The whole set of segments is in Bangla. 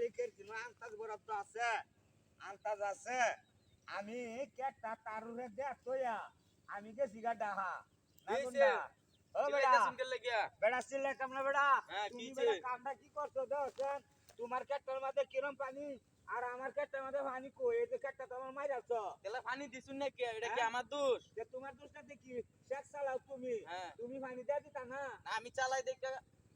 মালিকের কোনো আন্তাজ বরাদ্দ আছে? আন্তাজ আছে? আমি কেটা তারুরে দে তোয়া। আমি গেছি গা ডাহা। না গুন্ডা। ও কি বেড়া। কেন লাগিয়া? বেড়া সিলে কামনা বেড়া। হ্যাঁ, তুমি কি বেড়া? কামটা কি করছ দেখছেন তোমার কেটার মধ্যে কিরম পানি? আর আমার কেটার মধ্যে পানি কই? এই যে কেটটা তোমার মাইরাছ তাহলে পানি দিছুন না কে? এটা কি হ্যাঁ? আমার দোষ? যে তোমার দোষটা দেখি। শেখ চালাও তুমি। হ্যাঁ। তুমি পানি দিয়ে দিতা না, আমি চালাই দেখে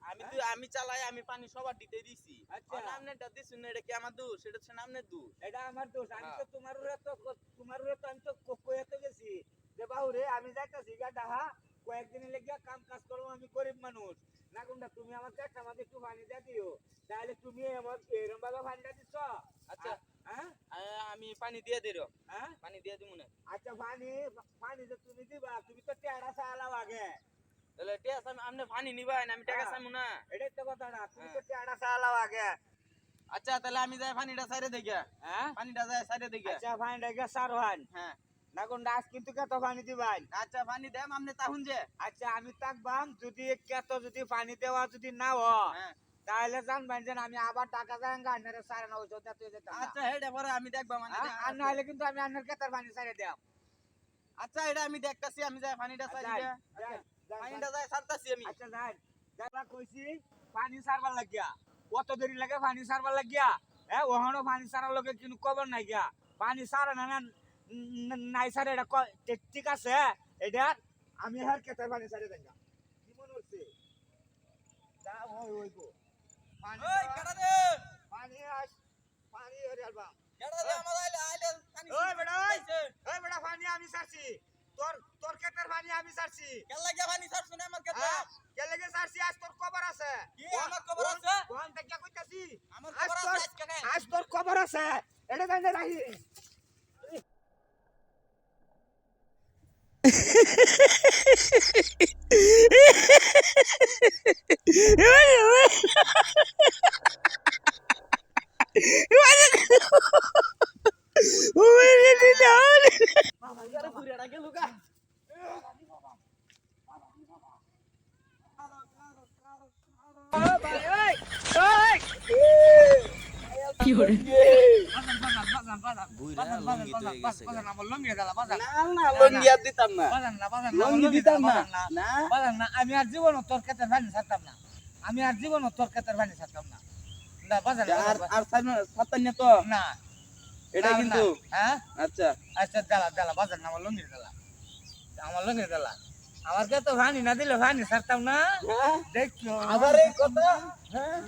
আমি তো আমি চালাই আমি পানি সবার দিতে দিছি। আচ্ছা। নামনেটা দিছুন না এটা কি আমার দোষ? এটা হচ্ছে নামনের দোষ। এটা আমার দোষ। আমি হ্যাঁ। তো তোমার উরে তো তোমার উরে তো আমি তো কইতে গেছি যে বাহুরে আমি যাইতাছি গা ডাহা কয়েকদিন লেগে কাম কাজ করব আমি গরিব মানুষ। না কোনটা তুমি আমার চারটা মাঝে একটু পানি দিয়ে দিও। তাহলে তুমি আমার এরম ভাবে পানিটা দিচ্ছ আচ্ছা। হ্যাঁ? আমি পানি দিয়ে রো। হ্যাঁ? পানি দিয়ে দিমু না। আচ্ছা পানি পানি যে তুমি দিবা তুমি তো টেড়া চালাও আগে। তাহলে পানি নিবাই না আমি টাকা হ্যাঁ। না। এটাই তো কথা না তুমি হ্যাঁ। তো টেড়া চালাও আগে আচ্ছা তাহলে আমি যাই পানিটা সাইডে দেখে। হ্যাঁ? পানিটা যাই সাইডে দেখে। আচ্ছা হ্যাঁ। না কোনটা আজ কিন্তু কত পানি দিবাই। আচ্ছা পানি দেম আপনি তাহুন যে। আচ্ছা আমি তাকবাম যদি কত যদি পানি দেওয়া যদি না হয় তাহলে জানবেন যে আমি আবার টাকা যাই ওষুধ দিতে যেতাম আচ্ছা হেডে পরে আমি দেখবা মানে? আর কিন্তু আমি আপনার কেতার পানি সারে দেব আচ্ছা এটা আমি দেখতাছি আমি যাই পানিটা যাই, যাই, পানিটা যাই সারতাছি আমি। আচ্ছা যাই যারা কইছি পানি সারবার লাগিয়া। কত দেরি লাগে পানি সারবার লাগিয়া? হ্যাঁ ওখানে পানি সারার লগে কিন্তু খবর নাই গিয়া। পানি সারে না নাই সারে এটা ঠিক- আছে এটা আমি হার কেতার পানি সারে দেন কি মনে হচ্ছে? যা ওই ওই গো পানি ওই দেওয়া- কাটা দে। পানি আস পানি হরে আলবাম কাটা দে আমার আইলে আইলে পানি ওই বেটা, ওই। দিছে। এই বেটা পানি আমি সারছি তোর তোর ক্ষেতের পানি আমি সারছি। কেন লাগিয়া পানি ছাড়ছুন আমার কথা হ্যাঁ কে লেগে সারছি? আজ তোর খবর আছে। কি আমার খবর আছে? কোন থেকে কইতাছি। আমার আজ খবর আছে আজকে কে? আজ তোর খবর আছে। এটা জানি রাহি আরে আমি আর জীবন তোর ক্ষেতের পানি ছাড়তাম না আমি আর জীবন তোর ক্ষেতের পানি ছাড়তাম না তো না কিন্তু হ্যাঁ আচ্ছা আচ্ছা দালা দালা বাজার না আমার লঙ্গির দালা আমার লঙ্গির দালা আমার কে তো ভানি না দিলে ভানি ছাড়তাম না হ্যাঁ? দেখছ আবার এই কথা হ্যাঁ